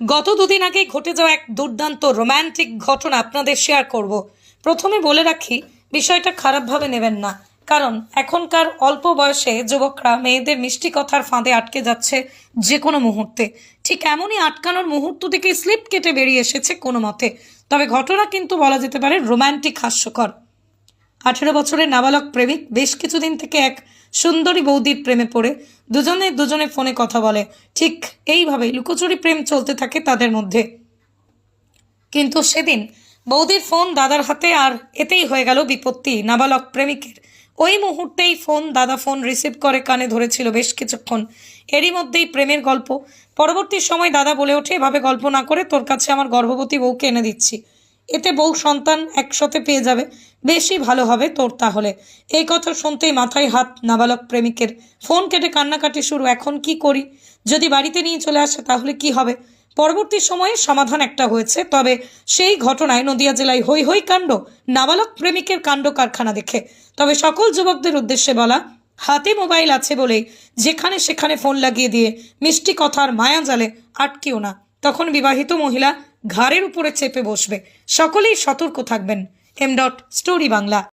গত দুদিন আগে ঘটে যাওয়া এক দুর্দান্ত রোম্যান্টিক ঘটনা আপনাদের শেয়ার করব। প্রথমে বলে রাখি, বিষয়টা খারাপভাবে নেবেন না। কারণ এখনকার অল্প বয়সে যুবকরা মেয়েদের মিষ্টি কথার ফাঁদে আটকে যাচ্ছে যে কোনো মুহূর্তে। ঠিক এমনই আটকানোর মুহূর্ত থেকে স্লিপ কেটে বেরিয়ে এসেছে কোনো মতে। তবে ঘটনা কিন্তু বলা যেতে পারে রোম্যান্টিক হাস্যকর। আঠেরো বছরের নাবালক প্রেমিক বেশ কিছুদিন থেকে এক সুন্দরী বৌদির প্রেমে পড়ে। দুজনে দুজনে ফোনে কথা বলে। ঠিক এইভাবেই লুকোচুরি প্রেম চলতে থাকে তাদের মধ্যে। কিন্তু সেদিন বৌদির ফোন দাদার হাতে আর এতেই হয়ে গেল বিপত্তি। নাবালক প্রেমিকের ওই মুহূর্তেই ফোন দাদা ফোন রিসিভ করে কানে ধরেছিল বেশ কিছুক্ষণ। এরই মধ্যেই প্রেমের গল্প। পরবর্তী সময় দাদা বলে ওঠে, এভাবে গল্প না করে তোর কাছে আমার গর্ভবতী বউকে এনে দিচ্ছি। এতে বউ সন্তান একসাথে পেয়ে যাবে। বেশি ভালো হবে তোর তাহলে। এই কথা শুনতেই মাথায় হাত নাবালক প্রেমিকের। ফোন কেটে কান্নাকাটি শুরু, এখন কি করি? যদি বাড়িতে নিয়ে চলে আসে তাহলে কি হবে? পরবর্তী সময়ে সমাধান একটা হয়েছে, তবে সেই ঘটনায় নদিয়া জেলায় হই হই কাণ্ড, নাবালক প্রেমিকের কাণ্ড কারখানা দেখে। তবে সকল যুবকদের উদ্দেশ্যে বলা, হাতে মোবাইল আছে বলেই যেখানে সেখানে ফোন লাগিয়ে দিয়ে মিষ্টি কথার মায়া জালে আটকিও না। তখন বিবাহিত মহিলা ঘাড়ের উপরে চেপে বসবে। সকলেই সতর্ক থাকবেন। M dot story Bangla.